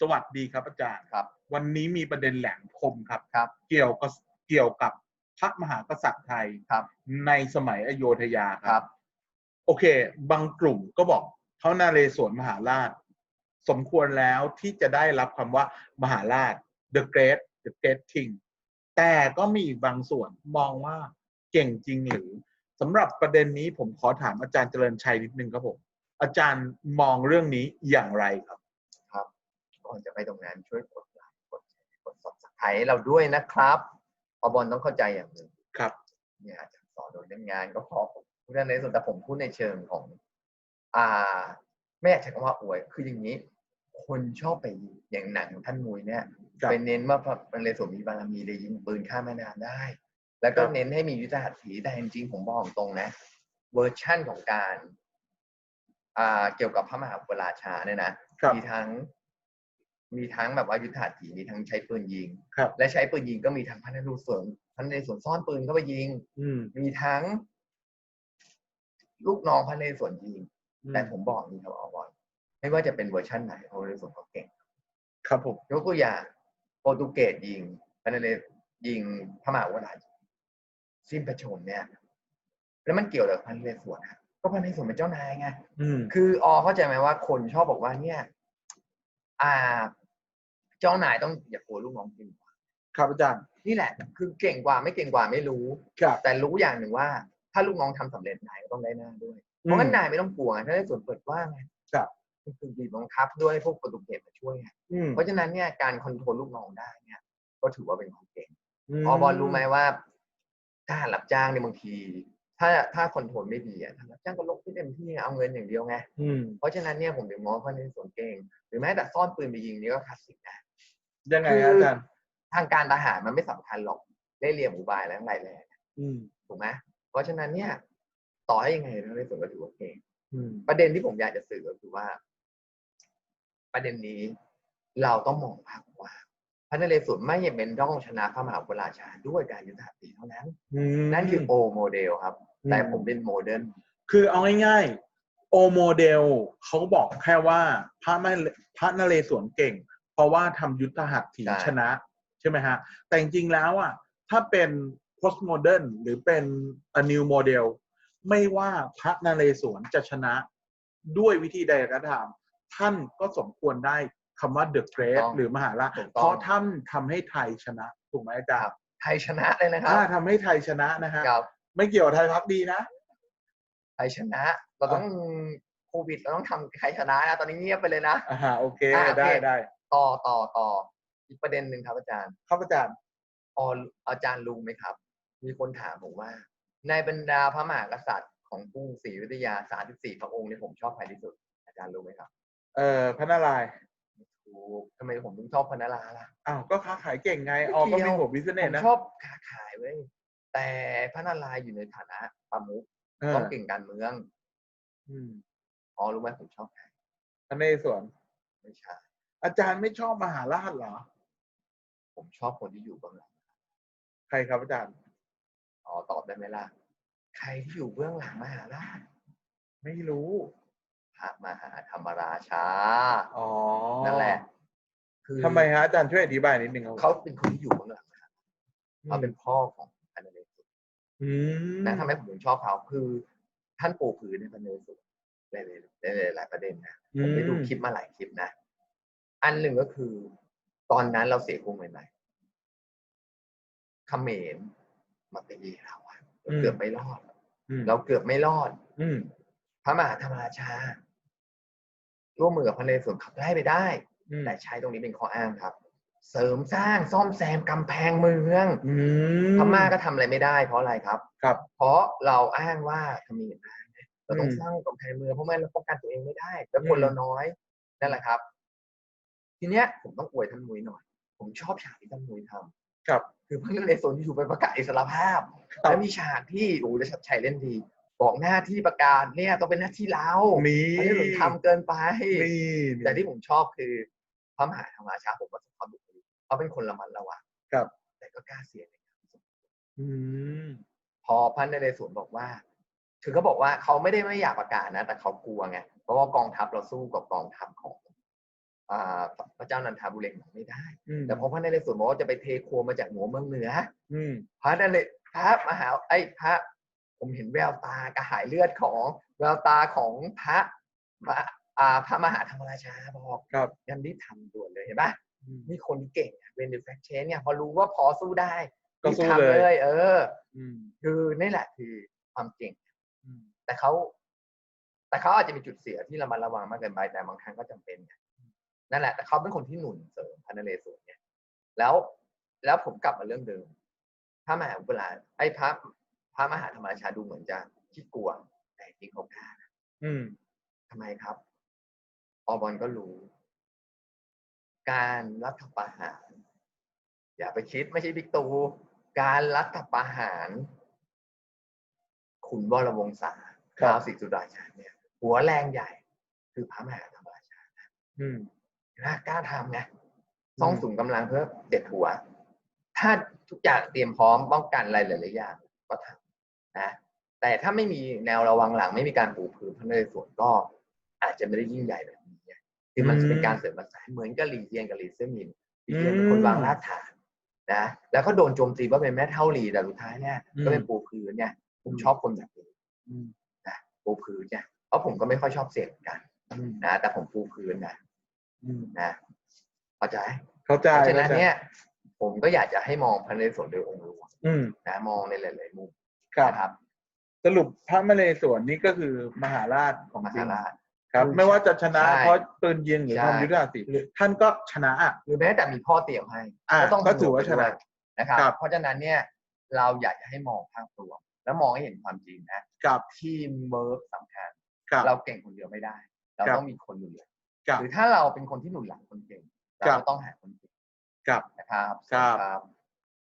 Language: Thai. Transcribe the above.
สวัสดีครับอาจารย์ครับ วันนี้มีประเด็นแหลมคมครับครับ เกี่ยวกับเกี่ยวกับพระมหากษัตริย์ไทยครับ ในสมัยอโยธยาคครัรับ โอเค บางกลุ่มก็บอกพระนาเรศวรมหาราช สมควรแล้วที่จะได้รับคำว่ามหาราช the great the great king แต่ก็มีอีกบางส่วนมองว่าเก่งจริงหรือสำหรับประเด็นนี้ผมขอถามอาจารย์เจริญชัยนิดนึงครับผมอาจารย์มองเรื่องนี้อย่างไรครับ ก่อนจะไปตรงนั้นช่วยกดไลค์กดแชร์กด subscribe ให้เราด้วยนะครับอบอลต้องเข้าใจอย่างหนึ่งครับเนี่ยอาจารย์สอนโดยเรื่องงานก็พอผมพูดในส่วนแต่ผมพูดในเชิงของ อ่า ไม่อยากใช้คำว่าอวย คืออย่างนี้ คนชอบไปอย่างหนังของท่านมุยเนี่ยครับไปเน้นว่าพระนเรศวรมีบารมีเลยยิงปืนข้ามแม่น้ำได้ แล้วก็ครับเน้นให้มียุทธหัตถีแต่จริงๆผมบอกตรงนะ เวอร์ชั่นของการ อ่าเกี่ยวกับพระมหาอุปราชาเนี่ยนะครับมีทั้ง มีทั้งแบบว่ายุทธหัตถีมีทั้งใช้ปืนยิง ครับ และใช้ปืนยิงก็มีทั้งพันธนูสวนพันธนูสวนซ่อนปืนเข้าไปยิง อืมมีทั้ง ลูกน้องพันธนูสวนยิงอืมแต่ผมบอกนี่ครับเอาบอลไม่ว่าจะเป็นเวอร์ชันไหนพันธนูสวนเขาเก่งครับผมยกตัวอย่างโปรตุเกสยิงพันธนูยิงพม่าอุปราชสิ้นประชนเนี่ย แล้วมันเกี่ยวกับพันธนูสวนฮะก็พันธนูสวนเป็นเจ้านายไงอืมคืออเข้าใจไหมว่าคนชอบบอกว่าเนี่ย อ่า เจ้านายต้องอย่ากลัวลูกน้องกินครับอาจารย์ นี่แหละ คือเก่งกว่าไม่เก่งกว่าไม่รู้ ครับ แต่รู้อย่างหนึ่งว่า ถ้าลูกน้องทำสำเร็จนายก็ต้องได้หน้าด้วย เพราะงั้นนายไม่ต้องกลัวไงถ้าได้ส่วนเปิดกว่างไงครับคือคือบีบบังคับด้วยพวกโปรตุเกสมาช่วยไงอืมเพราะฉะนั้นเนี่ยการคอนโทรลลูกน้องได้เนี่ย ก็ถือว่าเป็นของเก่งมอบอลรู้ไหมว่าทหารรับจ้างเนี่ยบางที ถ้าถ้าคอนโทรลไม่ดีอะทหารรับจ้างก็ลงที่เต็มที่เอาเงินอย่างเดียวไงอืมเพราะฉะนั้นเนี่ยผมถึงมองว่าในส่วนเก่ง หรือแม้แต่ซ่อนปืนไปยิงนี่ก็คลาสสิกนะยังไงคือฮะอาจารย์ทางการทหารมันไม่สำคัญหรอกได้เรียนอุบายและทั้งหลายแหล่อืมถูกไหมเพราะฉะนั้นเนี่ย ต่อให้ยังไงในส่วนก็ถือว่าเก่งอืมประเด็นที่ผมอยากจะสื่อก็คือว่า ประเด็นนี้เราต้องมองภาพกว่างพระนเรศวรไม่จำเป็นต้องชนะพระมหาอุปราชาด้วยการยุทธหัตถีเท่านั้นอืมนั่นคือโอโมเดลครับอืม แต่ผมเป็นโมเดิร์นคือเอาง่ายๆโอโมเดลเขาบอกแค่ว่าพระไม่พระนเรศวรเก่ง เพราะว่าทำยุทธหัตถีชนะ ใช่ไหมฮะ แต่จริงๆแล้วอะถ้าเป็น postmodern หรือเป็น a new model ไม่ว่าพระนเรศวรจะชนะด้วยวิธีใดก็ตามท่านก็สมควรได้คำว่า the great หรือมหาราชถูกเพต้องราะท่านทำให้ไทยชนะ ถูกไหมอาจารย์ไทยชนะเลยนะครับถ้าทำให้ไทยชนะนะฮะกับ ไม่เกี่ยวกับไทยพักดีนะไทยชนะ เราต้องโควิดเราต้องทำไทยชนะนะตอนนี้เงียบไปเลยนะอ่าฮะโอเคอ่าโอเคได้ได้ต่อต่อต่ออีกประเด็นหนึ่งครับอาจารย์ครับอาจารย์อออาจารย์รู้ไหมครับ มีคนถามผมว่า ในบรรดาพระมหากษัตริย์ของกรุงศรีอยุธยา34พระองค์เนี่ยผมชอบใครที่สุด อาจารย์รู้ไหมครับ เอ่อพระนารายณ์ถูกทำไมผมถึงชอบพระนราล่ะอ้าวก็ค้าขายเก่งไงออก็มีหัวบิสเนผสมนะชอบค้าขายเว้ย แต่พระนารายณ์อยู่ในฐานะประมุขเออต้องเก่งการเมืองอืมอ๋อรู้ไหมผมชอบใครพระนเรศวรไม่ใช่อาจารย์ไม่ชอบมหาราชเหรอ ผมชอบคนที่อยู่เบื้องหลังใครครับอาจารย์ อ๋อตอบได้ไหมล่ะ ใครที่อยู่เบื้องหลังมหาราชไม่รู้ พระมหาธรรมราชา อ๋อนั่นแหละ คือทำไมฮะอาจารย์ช่วยอธิบายนิดนึงครับเขาเป็นคนที่อยู่เบื้องหลังนะครับเขาเป็นพ่อของพันเนศวร อืมนะทำไมผมถึงชอบเขาคือท่านปูผืนในพันเนศวรในในหลายประเด็นนะผมไปดูคลิปมาหลายคลิปนะ อันหนึ่งก็คือ ตอนนั้นเราเสียกรุงใหม่ๆเขมรมาตีเราอะเราเกือบไม่รอดอืมเราเกือบไม่รอด อืมพระมหาธรรมราชา ร่วมมือกับพระนเรศวรขับไล่ไปได้อืมแต่ใช้ตรงนี้เป็นข้ออ้างครับ เสริมสร้างซ่อมแซมกำแพงเมืองอืพม่าก็ทำอะไรไม่ได้ เพราะอะไรครับ ครับ เพราะเราอ้างว่าเขมรมาไงเราต้องอืมสร้างกำแพงเมืองเพราะไม่งั้นเราป้องกันตัวเองไม่ได้แล้วคนอืม เราน้อยนั่นแหละครับ ทีเนี้ยผมต้องอวยท่านมุ้ยหน่อย ผมชอบฉากที่ท่านมุ้ยทำ ครับ คือพระนเรศวรอยู่ไปประกาศอิสรภาพครับ แล้วมีฉากที่โอ้โหจะชัดชัยเล่นดี บอกหน้าที่ประกาศเนี่ยต้องเป็นหน้าที่เรานี่พระนเรศวรทำเกินไป นี่แต่ที่ผมชอบคือพระมหาธรรมราชาผมประสบความบุคลิก เขาเป็นคนระมัดระวังครับ แต่ก็กล้าเสี่ยงในการประสบอืมพอพันนเรศวรบอกว่า คือเขาบอกว่าเขาไม่ได้ไม่อยากประกาศนะ แต่เขากลัวไงเพราะว่ากองทัพเราสู้กับกองทัพของอ่าพระเจ้านันทาบุเรงบอกไม่ได้อืมแต่พอพระนเรศวรบอกว่าจะไปเทโคมาจากหัวเมืองเหนืออืมพระนเรศพระมหาไอ้ยพระ ผมเห็นแววตากระหายเลือดของแววตาของพระพระอ่าพระมหาธรรมราชาบอกครับยันรีบทำด่วนเลยเห็นปะอืม นี่คนที่เก่งเวนเดอร์แฟคเชนเนี่ยพอรู้ว่าพอสู้ได้ก็สู้รีบทำเลย เอออืมคือนี่แหละคือความเก่งอืมแต่เขาแต่เขาอาจจะมีจุดเสียที่เรามาระวังมากเกินไปแต่บางครั้งก็จำเป็นไงนั่นแหละ แต่เขาเป็นคนที่หนุนเสริมพระนเรศวรเนี่ย แล้วแล้วผมกลับมาเรื่องเดิมพระมหาอุปราชไอ้พระพระมหาธรรมราชาดูเหมือนจะขี้กลัว แต่จริงเขากล้านะอืมทำไมครับ อบอลก็รู้ การรัฐประหาร อย่าไปคิดไม่ใช่บิ๊กตู การรัฐประหารขุนวรวงศาครับท้าวศรีสุดาชาเนี่ย หัวแรงใหญ่ คือพระมหาธรรมราชาอืมนะกล้าทำไงต้องสูงกำลังเพื่อเด็ดหัว ถ้าทุกอย่างเตรียมพร้อมป้องกันอะไรหลายๆอย่างก็ทำนะแต่ถ้าไม่มีแนวระวังหลังไม่มีการปูพื้นพระนเรศวรก็ อาจจะไม่ได้ยิ่งใหญ่แบบนี้ไง คือมันจะเป็นการเสริมประสานเหมือนกับหลีเจียงกับหลีเซี่ยหมินหลีเจียงเป็นคนวางรากฐานนะแล้วก็โดนโจมตีว่าเป็นแม่เท่าหลีแต่สุดท้ายเนี่ยก็เป็นปูพื้นเนี่ยผมชอบคนแบบนี้อืมนะปูพื้นเนี่ยเพราะผมก็ไม่ค่อยชอบเสียงกันอืมนะแต่ผมปูพื้นนะอืมนะเข้าใจเข้าใจเพราะฉะนั้นข้าใจเนี่ยผมก็อยากจะให้มองพระนเรศวรโดยองค์รวมอืมนะมองในหลาย ๆ มุมครับนะครับสรุปพระมเหสวนนี่ก็คือมหาราชของมจริหางราช ครับคือไม่ว่าจะชนะใช่เพราะปืนยิงหรือใช่ ทำยุทธศาสตร์ศิลป์ท่านก็ชนะอะ หรือแม้แต่มีพ่อเตรียมให้อ่าก็ต้องก็ถือว่าผนกไปด้วยชนะนะครับ ครับ เพราะฉะนั้นเนี่ยเราอยากจะให้มองภาพรวมแล้วมองให้เห็นความจริงนะ กับทีมเวิร์กสำคัญ กับ เราเก่งคนเดียวไม่ได้ เราครับต้องมีคนหนุนหลังกับหรือถ้าเราเป็นคนที่หนุนหลังคนเก่ง เราครับก็ต้องหาคนเก่งกับนะครับครับ ครับ